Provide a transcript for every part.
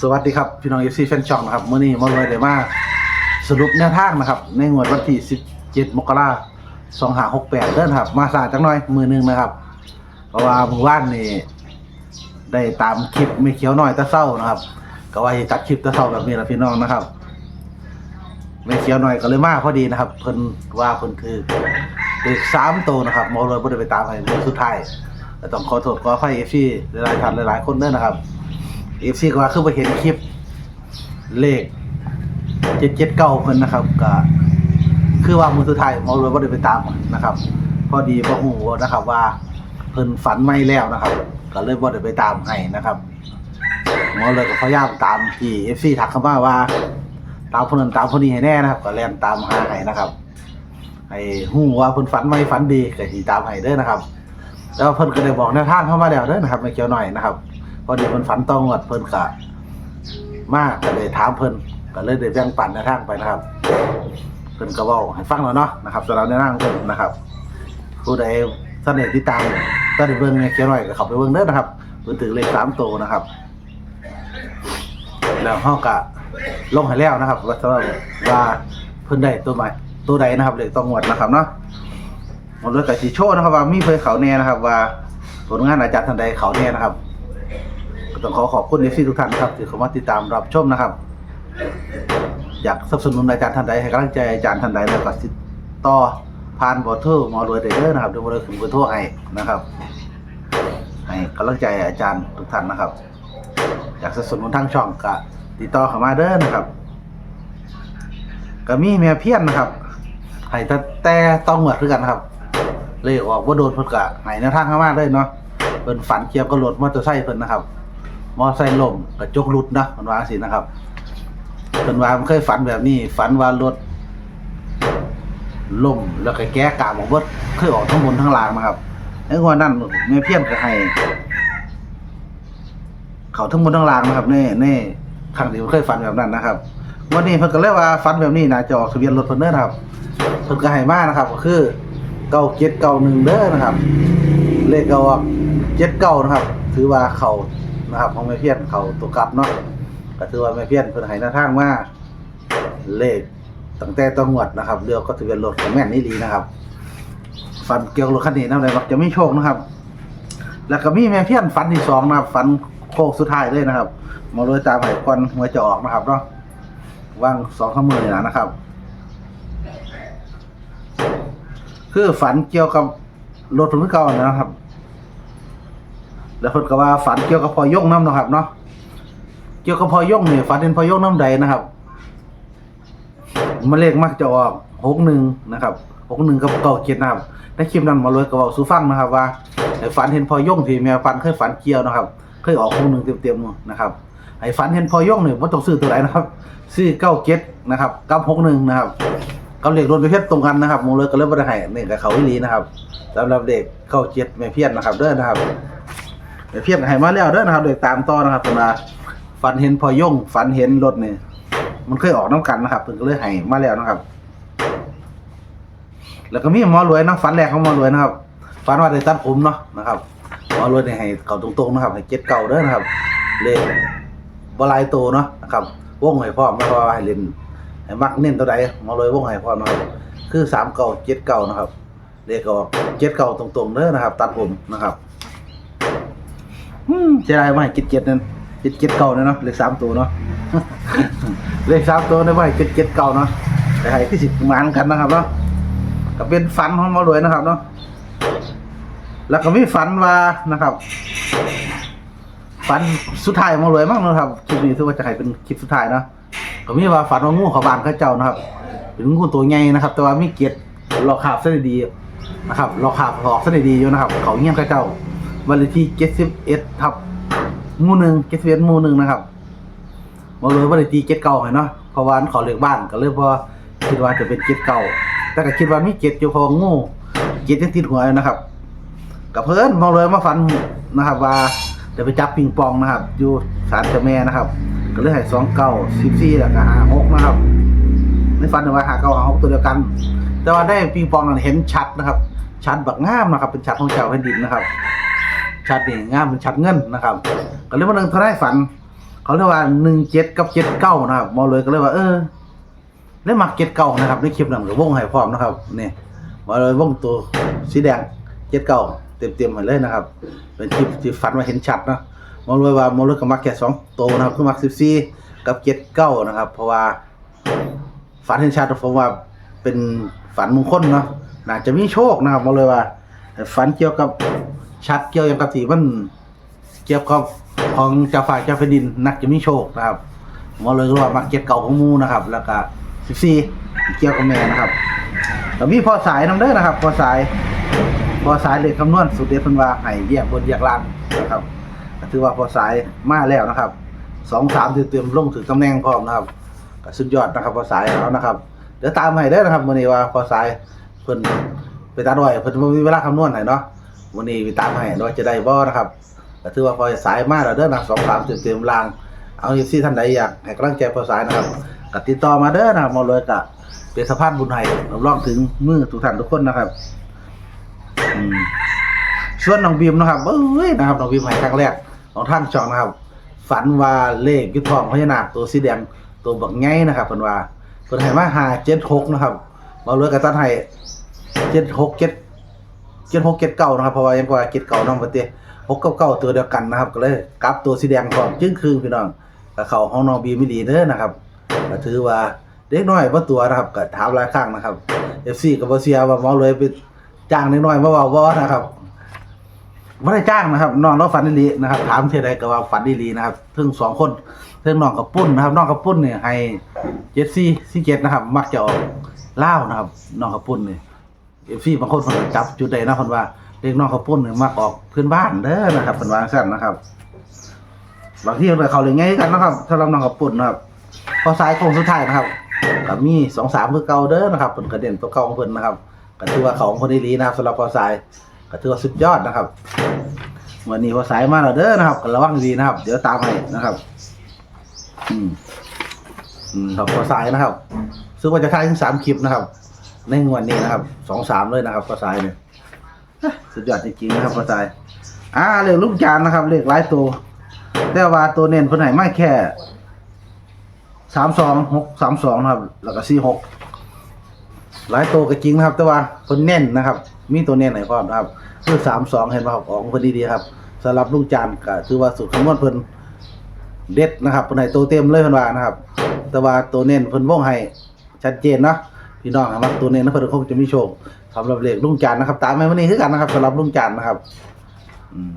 สวัสดีครับ พี่น้องเอฟซีแฟนช่องนะครับเมื่อนี้มาเลยเดี๋ยวมาสรุปแนวทางนะครับ ในงวดวันที่ 17 มกราคม2568เด้อนะครับ มาสายจังหน่อยมือหนึ่งนะครับ เพราะว่าเมื่อวานนี่ได้ตามคลิปไม่เขียวหน่อยตะเศร้านะครับ ก็ว่าจะจัดคลิปตะเศร้าแบบนี้ละพี่น้องนะครับ ไม่เขียวหน่อยก็เลยมาพอดีนะครับเพิ่นว่าเพิ่นคือเด็กสามตัวนะครับมอเลยบ่ได้ไปตามให้มือสุดท้ายแต่ต้องขอโทษขออภัยเอฟซีหลายๆท่านหลายๆคนเด้อนะครับ เอฟซีก็ว่าคือไปเห็นคลิปเลขเจ็ดเจ็ดเก้าเพิ่นนะครับก็คือว่ามือสุดท้ายหมอรวยบ่ได้ไปตามนะครับ พอดีบ่ฮู้นะครับว่าเพิ่นฝันไม่แล้วนะครับ ก็เลยบ่ได้ไปตามให้นะครับหมอเลยก็พยายามตามที่เอฟซีทักเข้ามาว่า ตามคนนั้นตามคนนี้ให้แน่นะครับ ก็แล่นตามหาให้นะครับให้ฮู้ว่าเพิ่นฝันไม่ฝันดีก็สิตามให้เด้อนะครับ แล้วเพิ่นก็ได้บอกแนวทางเข้ามาแล้วเด้อนะครับไม่เกี่ยวหน่อยนะครับ อดีเพิ่นฝันต้องวดเพิ่นก็มากก็เลยถามเพิ่นก็เลยได้แบ่งปันแนทางไปนะครับ เพิ่นก็เว้าให้ฟังแล้วเนาะนะครับสำหรับแนทางเพิ่นนะครับผู้ใดสนิทที่ตามก็ได้เบิ่งในเขียนไว้ก็เข้าไปเบิ่งเด้อนะครับเพิ่นถือเลขสามตัวนะครับ แล้วเฮาก็ลงให้แล้วนะครับว่าสำหรับว่าเพิ่นได้ตัวใหม่ตัวใดนะครับเลขต้องงวดนะครับเนาะหมดเลยก็สิโชว์นะครับว่ามีเพิ่นเขาแน่นะครับ ว่าผลงานอาจารย์ท่านใดเขาแน่นะครับ ต้องขอขอบคุณเอฟซีทุกท่านครับที่เข้ามาติดตามรับชมนะครับ อยากสนับสนุนอาจารย์ท่านใดให้กำลังใจอาจารย์ท่านใดแล้วก็ติดต่อผ่านบอร์โทรหมอรวยเดอร์นะครับเดี๋ยวเราถึงเบอร์โทรให้นะครับให้กำลังใจอาจารย์ทุกท่านนะครับ อยากสนับสนุนทางช่องก็ติดต่อเข้ามาเด้อนะครับก็มีแม่เพี้ยนนะครับให้แต่แต่ต้องเหวดคือกันครับเลยออกว่าโดนเพิ่นก็ให้แนวทางเข้ามาเลยเนาะเพิ่นฝันเกี่ยวกับรถมอเตอร์ไซค์เพิ่นนะครับ มอไซค์ล่มกระจกหลุดนะมันว่าสินะครับเพิ่นว่ามันเคยฝันแบบนี้ ฝันว่ารถล่มแล้วก็แก้กามออกเบิดเคยออกทั้งบนทั้งล่างนะครับไอ้งวนั้นแม่เพี้ยนก็ให้ เขาทั้งบนทั้งล่างนะครับแน่แน่ครั้งที่มันเคยฝันแบบนั้นนะครับวันนี้เพิ่นก็เลยว่าฝันแบบนี้นะจะออกทะเบียนรถเพิ่นเด้อนครับเพิ่นก็ให้มานะครับ ก็คือเก้าเจ็ดเก้าหนึ่งเด้อนะครับ เลขก็ออกเจ็ดเก้านะครับ ถือว่าเขา นะครับของแม่เพี้ยนเขาตัวกลับเนาะก็ถือว่าแม่เพี้ยนเพิ่นให้หน้าทางมาเลขตั้งแต่ต้องงวดนะครับเรือก็ทะเบียนรถของแม่นนี่ดีนะครับ ฝันเกี่ยวกับรถคันนี้นำเลยมักจะไม่โชคนะครับ แล้วก็มีแม่เพี้ยนฝันที่สองนะครับฝันโค้งสุดท้ายเลยนะครับมาเลยตามไห้ควันหัวจะออกนะครับเนาะว่างสองข้ามือนี่นะนะครับ คือฝันเกี่ยวกับรถถึงเก่านะครับ แล้วเพิ่นก็ว่าฝันเกี่ยวกับพอยกน้ำเนาะครับเนาะเกี่ยวกับพอยกเนี่ยฝันเห็นพอยกน้ำใดนะครับมันเลขมักจะออกหกหนึ่งนะครับหกหนึ่งกับเก้าเจ็ดนะครับในคลิปนั้นมาเลยก็บอกสูฟังนะครับ ว่าไอ้ฝันเห็นพอยกที่แม่ฝันเคยฝันเกี่ยวนะครับ เคยออกหกหนึ่งเต็มๆนะครับไอ้ฝันเห็นพอยกนี่ว่าต้องซื้อตัวไหนนะครับ ซื้อเก้าเจ็ดนะครับกับหกหนึ่งนะครับกับเลขรถไปเพชรตรงกันนะครับมูเลยก็เลยบ่ได้ให้นี่ยกับเขาอีหลีนะครับสำหรับเด็กเข้าเจ็ดแม่เพี้ยนนะครับเด้อนะครับ แม่เพี้ยนให้มาแล้วเด้อนะครับเด็กตามต่อนะครับเว่าฝันเห็นพอย่งฝันเห็นรถเนี่มันเคยออกน้ำกันนะครับเพิ่นก็เลยให้มาแล้วนะครับ แล้วก็มีหมอรวยนะฝันแรกของหมอรวยนะครับฝันว่าได้ตัดผมเนาะนะครับหมอรวยนี่ให้เขาตรงๆนะครับให้เจ็ดเก่าเด้อนะครับเลขบลายโตเนาะนะครับวงให้พร้อมแล้วก็ให้เล่นให้มักเน้นตัวใดหมาเลยวงให้พ่อหน่อยคือสามเก่าเจ็ดเก่านะครับเลขก็เจ็ดเก่าตรงๆเด้อนะครับ ตัดผมนะครับ เสียดายไม่เจ็ดเจ็ดนั่นเจ็ดเจ็ดเก่าเนาะเลขสามตัวเนาะเลขสามตัวเนี่ยไม่เจ็ดเจ็ดเก่าเนาะแต่ให้ที่สิบมานกันนะครับเนาะก็เป็นฝันของหมารวยนะครับเนาะแล้วก็มีฝันว่านะครับฝันสุดท้ายมารวยมั้งนะครับคลิปนี้ถือว่าจะให้เป็นคลิปสุดท้ายเนาะก็มีว่าฝันว่างูเขาบานเข้าเจ้านะครับเป็นงูตัวใหญ่นะครับ แต่ว่ามีเกล็ดหลอกขาบเส้นดีนะครับหลอกขาบหลอกเส้นดีอยู่นะครับ เขาเงียเข้าเจ้า วันเลขที่เจ็ดสิบเอ็ดทับหมู่หนึ่งเจ็ดสิบเอ็ดหมู่หนึ่งนะครับมาเลยวันเลขที่เจ็ดเก่าให้เนาะเพราะว่าอันขาเลือกบ้านก็เลยพอคิดว่าจะเป็นเจ็ดเก่าแต่ก็คิดว่ามีเจ็ดอยู่พองูเจ็ดยังติดหัวอยู่นะครับกับเพื่อนมาเลยมาฝันนะครับ ว่าจะไปจับปิงปองนะครับ อยู่ศาลเจ้าแม่นะครับ ก็เลยให้สองเก้าสิบสี่แล้วก็หาหกนะครับในฟันว่าหาเก้าหาหกตัวเดียวกัน แต่ว่าได้ปิงปองนั้นเห็นชัดนะครับ ชัดบักงามนะครับ เป็นชัดของเจ้าแผ่นดินนะครับ ชัดนี่งามเป็นชัดเงินนะครับ ก็เลยมาเรื่องทนายฝัน เขาเรียกว่าหนึ่งเจ็ดกับเจ็ดเก้านะครับหมอเลยก็เลยว่าเออเล่นมักเจ็ดเก้านะครับในคลิปนั้นก็วงให้พร้อมนะครับนี่มอเลยวงตัวสีแดงเจ็ดเก้าเต็มเต็มๆให้เลยนะครับ เป็นคลิปที่ฝันมาเห็นชัดนะมอเลยว่ามอเลยก็มักแค่สองตัวนะครับคือมักสิบสี่กับเจ็ดเก้านะครับ เพราะว่าฝันเห็นชัดผมว่าเป็นฝันมงคลเนาะน่าจะมีโชคนะครับมาเลยว่าฝันเกี่ยวกับ ชัดเกี่ยวกับสีมันเกี่ยวกับของเจ้าฝ่ายเจ้าแผ่นดินนักจะมีโชคนะครับมาเลยก็ว่ามาเก็บเก่าของมูนะครับ แล้วก็สิบสี่เกี่ยวกับแม่นะครับแล้วมีพอสายนำเด้อนะครับ พอสาย พอสายเลขคำนวณสุดเด็ดพิ่นวาให้แยกบนแยกล่างนะครับถือว่าพอสายมาแล้วนะครับสองสามเตรียมลงถึงตำแหน่งพร้อมนะครับสุดยอดนะครับ พอสายแล้วนะครับ เดี๋ยวตามให้ได้นะครับวันนี้ว่าพอสายเพิ่นไปตัดอ้อยเพิ่นมีเวลาคำนวณให้เนาะ วันนี้ไปตามให้ว่าจะได้บ่นะครับก็ถือว่าพอสายมาแล้วเด้อนะสองสามเต็มเต็มๆราง เอาอยู่ที่ท่านใดอยากให้กำลังใจพอสายนะครับก็ติดต่อมาเด้อนะมาเลยก็เป็นสะพานบุญให้รับรองถึงมือทุกท่านทุกคนนะครับส่วนน้องบีมนะครับเอ้ยนะครับน้องบีมให้ครั้งแรกของท่านช่องนะครับ ฝันว่าเลขยุทธทองพญานาคตัวสีแดงตัวบักไงนะครับเพิ่นว่าเพิ่นให้มาหาเจ็ดหกนะครับมาเลยกับตันให้เจ็ดหกเจ็ด เจ็ดหกเจ็ดเก้านะครับเพราะว่ายังกว่าเจ็ดเก้าน้องปฏิหกเก้าเก้าตัวเดียวกันนะครับ ก็เลยกลับตัวสีแดงก่อนจึงคืนพี่น้องกับเขาห้องน้องบีไม่ดีเด้อนะครับก็ถือว่าเด็กน้อยบ่ตัวนะครับก็ถามหลายครั้งนะครับเอฟซีกับบ่เสียว่าหมอเลยไปจ้างเด็กน้อยมาเว้าบ่นะครับไม่ได้จ้างนะครับน้องเราฝันดีนะครับถามเท่าใดก็ว่าฝันดีนะครับถึงสองคนถึงน้องกับปุ้นนะครับน้องกับปุ้นเนี่ยให้เจ็ดซี่ซี่เจ็ดนะครับ มักจะออกเล่านะครับน้องกับปุ้นเนี่ย เอฟซีบางคนคนก็จับจุดใดนะคนว่าเด็กน้องกับปุ้นเนี่ยมักออกพื้นบ้านเด้อนะครับเป็นวางสั้นนะครับบางที่เราเขาเลยง่ายกันนะครับ ถ้าเราน้องกับปุ้นนะครับพอสายโค้งสุดท้ายนะครับก็มีสองสามคือเก่าเด้อนะครับเป็นกระเด็นตัวเก่าของเพิ่นนะครับก็ถือว่าของคนดีลีนะครับสำหรับพอสายก็ถือว่าสุดยอดนะครับวันนี้พอสายมาแล้วเด้อนะครับก็ระวังดีนะครับ เดี๋ยวตามให้นะครับ อืมอืมครับพอสายนะครับซึ่งว่าจะถ่ายถึงสามคลิปนะครับ ในงวันนี้นะครับสองสามเลยนะครับพอสายเนี่ยสุดยอดจริงๆนะครับพอสาย อ่าเลขลูกจานนะครับเลขหลายตัวแต่ว่าตัวเน้นเพิ่นให้มาแค่สามสองหกสามสองนะครับ แล้วก็สี่หกหลายตัวก็จริงนะครับ แต่ว่าคนเน้นนะครับ มีตัวเน้นไหนพร้อมนะครับคือสามสองเห็นป่ะครับของคนดีๆครับสำหรับลูกจานก็ถือว่าสุดคำนวณเพิ่นเด็ดนะครับเพิ่นให้ตัวเต็มเลยเพิ่นว่านะครับ แต่ว่าตัวเน้นเพิ่นวงให้ชัดเจนเนาะ พี่น้องครับตัวเน้นนะเพิ่นคงจะมีโชคสำหรับเลขลุงจานนะครับ ตามไปวันนี้คือกันนะครับสำหรับลุงจานนะครับ อืม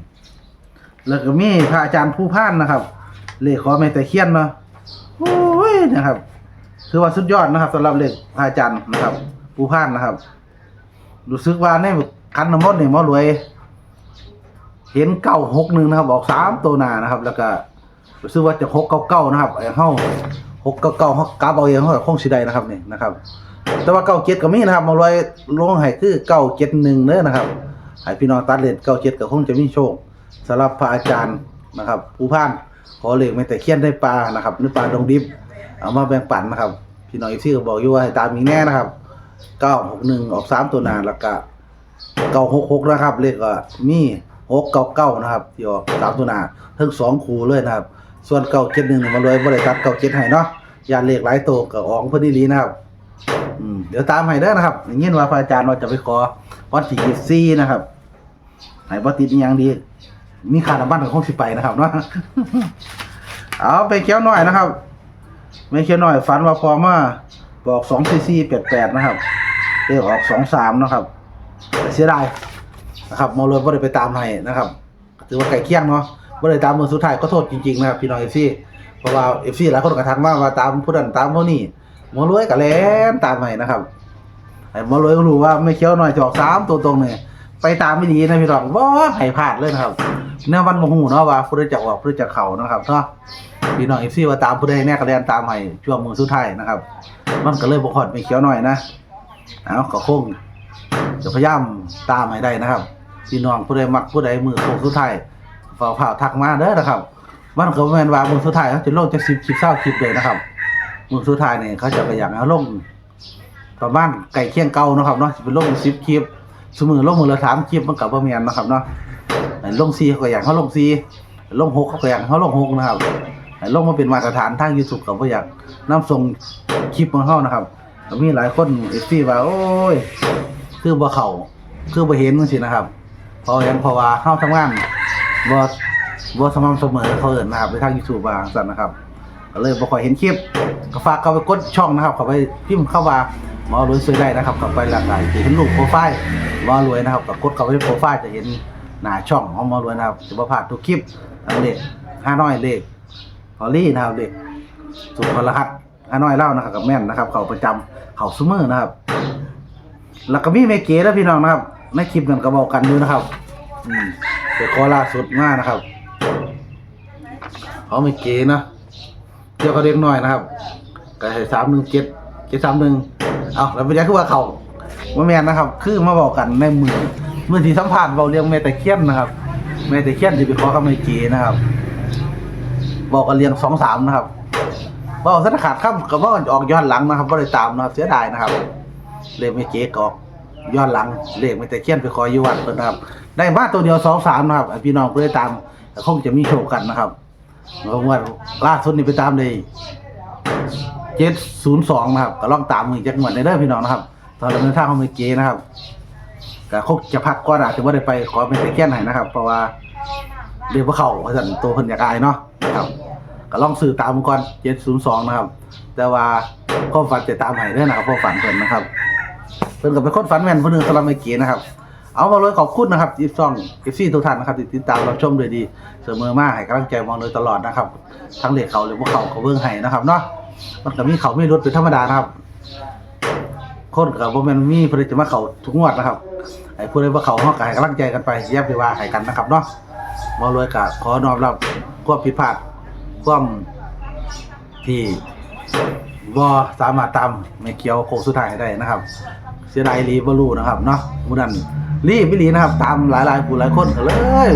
แล้วก็มีพระอาจารย์ผู้พานนะครับ เลขขอแม่แต่เคียนเนาะโอ้ยนะครับถือว่าสุดยอดนะครับสำหรับเลขพระอาจารย์นะครับ ผู้พานนะครับรู้สึกว่าในคันน้ำมนต์นี่หมอรวย เห็นเก้าหกหนึ่งนะครับ ออกสามตัวหนานะครับ แล้วก็รู้สึกว่าจะหกเก้าเก้านะครับไอ้เฮาหกเก้าเก้าเฮากราบเอาเองเฮาคงสิได้นะครับนี่นะครับ แต่ว่าเก้าเจ็ดก็มีนะครับมอรวยลงให้คือเก้าเจ็ดหนึ่งเด้อนะครับให้พี่น้องตัดเลนเก้าเจ็ดก็คงจะมีโชคสำหรับพระอาจารย์นะครับผู้พานขอเลขไม่แต่เคียนได้ปลานะครับนึกปลาดงดิบเอามาแบ่งปันนะครับ พี่น้องอีกที่ก็บอกอยู่ว่าให้ตามมีแน่นะครับเก้าหกหนึ่งออกสามตัวหนาแล้วก็เก้าหกหกนะครับเลขก็มีหกเก้าเก้านะครับที่ออกสามตัวหนาทั้งสองคู่เลยนะครับ ส่วนเก้าเจ็ดหนึ่งมาเลยบริษัทเก้าเจ็ดให้เนาะยานเลขหลายตัวก็ออกพอดีลีนะครับ อืมเดี๋ยวตามให้เด้อนะครับอย่างนี้ว่าพระอาจารย์ว่าจะไปขอวัดที่ยี่ซี่นะครับให้วัติดอหยังดี มีค่าน้ำมันของคงสิไปนะครับเนาะ เอาไปเกี้ยวหน่อยนะครับ ไม่เคี้ยวหน่อยฝันว่าพอมาบอกสองซีซีแปดแปดนะครับเลขออกสองสามนะครับแต่เสียดายนะครับโมเลยว่าได้ไปตามให้นะครับถือว่าไก่เคียงเนาะว่าได้ตามมือสุดท้ายก็โทษจริงๆนะครับพี่น้องเอฟซีเพราะว่าเอฟซีหลายคนก็ทักมาว่าตามผู้นั้นตามผู้นี้ หมอรวยก็แลนตามให้นะครับไอ้หมอรวยก็รู้ว่าไม่เคี้ยวหน่อยจอกสามตัวตรงเนี่ยไปตามไม่ดีนะพี่น้องว่าให้พลาดเลยนะครับเนื้อวันโมหูเนาะว่าผู้ใดจะออกผู้ใดจะเข่านะครับเนาะพี่น้องเอฟซีว่าตามผู้ใดแน่กระเรียนตามให้ช่วงมือสุดท้ายนะครับ มันก็เลยบกพร่องไม่เขียวหน่อยนะเอาก็คงจะพยายามตามให้ได้นะครับพี่น้องผู้ใดมักผู้ใดมือโค้งสุดท้ายฝ่าผ่าทักมาเด้อนะครับมันก็แม่นว่ามือสุดท้ายเขาจะลงจากสิบคลิปเศร้าคลิปเลยนะครับ มือสุดท้ายเนี่ยเขาจะไปอย่างเอาลงประมาณไก่เคียงเก่านะครับเนาะเป็นลงสิบคลิปสมือลงมือละสามคลิปมันกับประเมียนนะครับเนาะลงซีเขาก็อย่างเขาลงซีลงหกเขาก็อย่างเขาลงหกนะครับให้ลงมาเป็นมาตรฐานทาง YouTube ก็บ่อยากนํส่งคลิปของเฮานะครับมีหลายคน FC ว่าโอ้ย คือบ่เข้าคือบ่เห็นจังซี่นะครับพราะหยังพราะว่าเฮาทำงานบ่บ่สม่ำเสมอเขาเอินนะครับในทาง YouTube ว่าซั่นนะครับ ก็เลยบ่ค่อยเห็นคลิปก็ฝากเข้าไปกดช่องนะครับเข้าไปพิมพ์เข้าว่าหมอรวยสวยได้นะครับเข้าไปหลากหลายจะเห็นรูปโปรไฟล์หมอรวยนะครับก็กดเข้าไปที่โปรไฟล์จะเห็นหน้าช่องของหมอรวยนะครับจะบ่พลาดทุกคลิปอันเลขห้าน้อยเลขฮอลลี่นะครับเลขสุดพลหัสห้าน้อยเล่านะครับกับแม่นนะครับ เขาประจำเขาซุมือนะครับ แล้วก็มีเมเก๋แล้วพี่น้องนะครับในคลิปนั้นก็บอกกันอยู่นะครับ อืมแต่ขอล่าสุดมากนะครับเขาเมเก๋นะ เที่ยวเขาเรียกน้อยนะครับก็ให้สามหนึ่งเจ็ดเจ็ดสามหนึ่งเอาแล้วเป็นยังคือว่าเขาว่าแมนนะครับ คือมาบอกกันในมือมือที่สัมผัสเราเรียกแม่แต่เคียนนะครับแม่แต่เคียนที่ไปขอกับไม่เกีนะครับบอกกันเรียงสองสามนะครับบอกสักขาดข้ามกับว่าออกย้อนหลังนะครับก็เลยตามนะครับ เสียดายนะครับเลขไม่เก๊กออกย้อนหลังเลขไม่แต่เคียนไปขออยู่วัดเพิ่นนะครับ ได้มาตัวเดียวสองสามนะครับพี่น้องก็เลยตามคงจะมีโชคกันนะครับ แล้วงวดล่าสุดนี่ไปตามเลยเจ็ดศูนย์สองนะครับก็ลองตามมือจักงวดในเด้อพี่น้องนะครับตอนเราเดินทางเข้าไปเกนะครับก็คงจะพักก่อนอาจจะว่าได้ไปขอเป็นตะเคียนไหนนะครับ เพราะว่าเรียกว่าเขาเพราะฉะนั้นตัวเพิ่นอยากอายเนาะนะครับก็ลองซื้อตามก่อนเจ็ดศูนย์สองนะครับ แต่ว่าข้อฝันจะตามให้เด้อนะครับข้อฝันเพิ่นนะครับเพิ่นก็เป็นคนฝันแม่นผู้หนึงสำหรับไม่เกนะครับ เอามาเลยขอบคุณนะครับยิบซ่องเอฟซีทุกท่านนะครับที่ติดตามรับชมโดยดี เสมอมาให้กำลังใจมองโดยตลอดนะครับ ทั้งเหล็กเขาหรือพวกเขาเขาเบื้องให้นะครับเนาะมันก็มีเขาไม่ลดเป็นธรรมดานะครับคนกับพวกมันมีผลิตมาเขาทุกงวดนะครับไอ้ผู้ใดว่าเขาเขาก็ให้กำลังใจกันไปแยบไปว่าให้กันนะครับเนาะมารวยกับขอน้อมรับความผิดพลาดความที่บ่สามารถตามไม่เกี่ยวโคงสุดท้ายได้นะครับ เสียดายรีบรูนะครับเนาะมูนัน รีบไม่รีนะครับ ตามหลายหลายผู้หลายคนก็เลย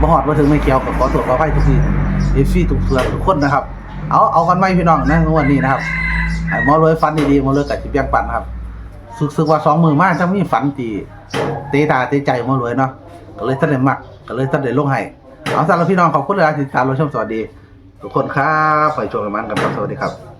มาหอดมาถึงไม่เกี่ยวกับขอตรวจขอไฟทุกทีเอฟซีทุกเสือทุกคนนะครับ เอาเอากันไหมพี่น้องนะงวันนี้นะครับมอรวยฟันดีๆมอรวยกับจิบยังปันนะครับสึกสึกว่าสองมือมากจะมีฝันตีเตตาเตใจมอรวยเนาะก็เลยท่านได้มักก็เลยท่านได้ลงให้เอาสำหรับพี่น้องขอบคุณเลยที่ติดตามเราชมสวัสดี ทุกคนครับไปชมกันมันกันครับสวัสดีครับ